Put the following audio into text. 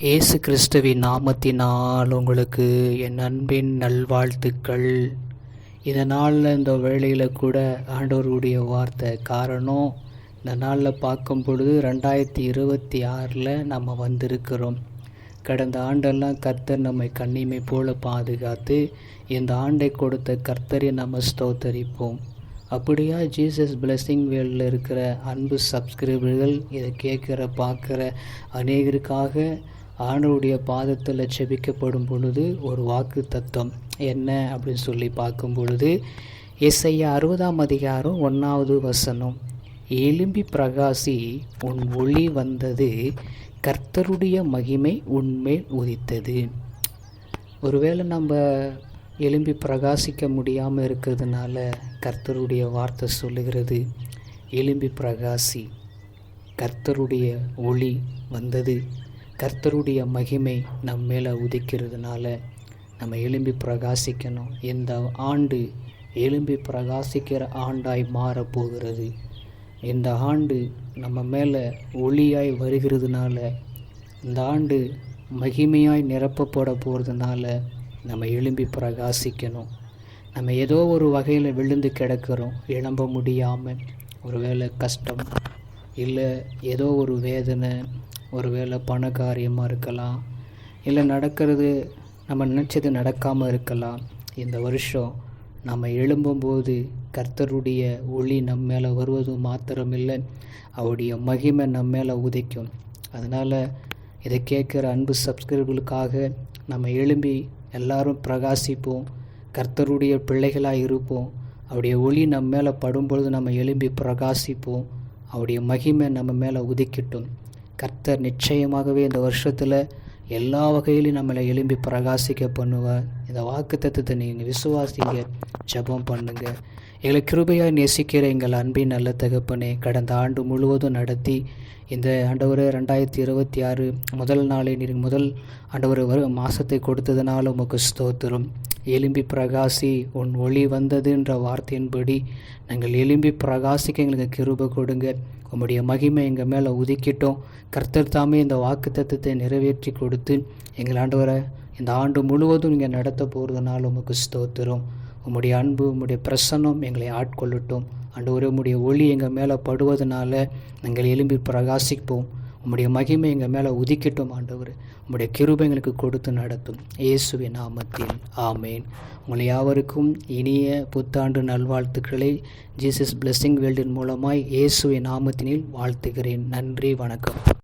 இயேசு கிறிஸ்துவின் நாமத்தினால் உங்களுக்கு என் அன்பின் நல்வாழ்த்துக்கள். இதனால் இந்த வேளையில் கூட ஆண்டவருடைய வார்த்தை காரணம் இந்த நாளில் பார்க்கும் பொழுது ரெண்டாயிரத்தி இருபத்தி ஆறில் நம்ம வந்திருக்கிறோம். கடந்த ஆண்டெல்லாம் கர்த்தர் நம்மை கண்ணிமை போல பாதுகாத்து இந்த ஆண்டை கொடுத்த கர்த்தரை நம்ம ஸ்தோத்தரிப்போம். அப்படியா ஜீசஸ் பிளெஸ்ஸிங் வேலில் இருக்கிற அன்பு சப்ஸ்கிரைபர்கள் இதை கேட்குற பார்க்குற அநேகருக்காக ஆண்டவருடைய பாதத்தில் செபிக்கப்படும் பொழுது ஒரு வாக்கு தத்துவம் என்ன அப்படின்னு சொல்லி பார்க்கும் பொழுது இசைய அறுபதாம் அதிகாரம் ஒன்றாவது வசனம். எலும்பி பிரகாசி உன் ஒளி வந்தது கர்த்தருடைய மகிமை உன்மேல் உதித்தது. ஒருவேளை நம்ம எலும்பி பிரகாசிக்க முடியாமல் இருக்கிறதுனால கர்த்தருடைய வார்த்தை சொல்லுகிறது எலும்பி பிரகாசி கர்த்தருடைய ஒளி வந்தது கர்த்தருடைய மகிமை நம் மேலே உதிக்கிறதுனால நம்ம எலும்பி பிரகாசிக்கணும். இந்த ஆண்டு எலும்பி பிரகாசிக்கிற ஆண்டாய் மாறப்போகிறது. இந்த ஆண்டு நம்ம மேலே ஒளியாய் வருகிறதுனால இந்த ஆண்டு மகிமையாய் நிரப்பப்பட போகிறதுனால நம்ம எலும்பி பிரகாசிக்கணும். நம்ம ஏதோ ஒரு வகையில் விழுந்து கிடக்கிறோம் எழும்ப முடியாமல் ஒருவேளை கஷ்டம் இல்லை ஏதோ ஒரு வேதனை ஒருவேளை பண காரியமாக இருக்கலாம் இல்லை நடக்கிறது நம்ம நினச்சது நடக்காமல் இருக்கலாம். இந்த வருஷம் நம்ம எழும்பும்போது கர்த்தருடைய ஒளி நம்ம மேலே வருவது மாத்திரமில்லை அவருடைய மகிமை நம்ம மேலே உதைக்கும். அதனால் இதை கேட்குற அன்பு சப்ஸ்கிரைபர்களுக்காக நம்ம எழும்பி எல்லாரும் பிரகாசிப்போம் கர்த்தருடைய பிள்ளைகளாக இருப்போம் அவருடைய ஒளி நம்ம மேலே படும்பொழுது நம்ம எழும்பி பிரகாசிப்போம் அவருடைய மகிமை நம்ம மேலே உதிக்கட்டும். கர்த்தர் நிச்சயமாகவே இந்த வருஷத்தில் எல்லா வகையிலும் நம்மளை எழும்பி பிரகாசிக்க பண்ணுவார். இந்த வாக்கு தத்துவத்தை நீங்கள் விசுவாசிங்க ஜபம் பண்ணுங்க. எங்களை கிருபையாக நேசிக்கிற எங்கள் அன்பின் நல்ல தகப்பனே கடந்த ஆண்டு முழுவதும் நடத்தி இந்த ஆண்டவர் ரெண்டாயிரத்தி இருபத்தி ஆறு முதல் நாளை நீங்கள் முதல் ஆண்டவர் வரும் மாதத்தை கொடுத்ததுனால உமக்கு ஸ்தோத்திரம். எலும்பி பிரகாசி உன் ஒளி வந்ததுன்ற வார்த்தையின்படி நாங்கள் எலும்பி பிரகாசிக்க எங்களுக்கு கிருபை கொடுங்க. உம்முடைய மகிமை எங்கள் மேலே உதிக்கிட்டோம். கர்த்தர் தாமே இந்த வாக்கு தத்துவத்தை நிறைவேற்றி கொடுத்து எங்கள் ஆண்டவரை இந்த ஆண்டு முழுவதும் நீங்கள் நடத்த போகிறதுனால உமக்கு ஸ்தோத்திரம். உம்முடைய அன்பு உம்முடைய பிரசன்னம் எங்களை ஆட்கொள்ளட்டும். ஆண்டவரே உம்முடைய ஒளி எங்கள் மேலே படுவதனால நாங்கள் எலும்பி பிரகாசிப்போம். உம்முடைய மகிமை எங்கள் மேலே உதிக்கட்டும் ஆண்டவர். உம்முடைய கிருபை எங்களுக்கு கொடுத்து நடத்தும். இயேசுவி நாமத்தில். ஆமேன். உங்களை யாவருக்கும் இனிய புத்தாண்டு நல்வாழ்த்துக்களை. ஜீசஸ் பிளெஸ்ஸிங் வேல்டின் மூலமாய் இயேசுவின் நாமத்தினில் வாழ்த்துகிறேன். நன்றி வணக்கம்.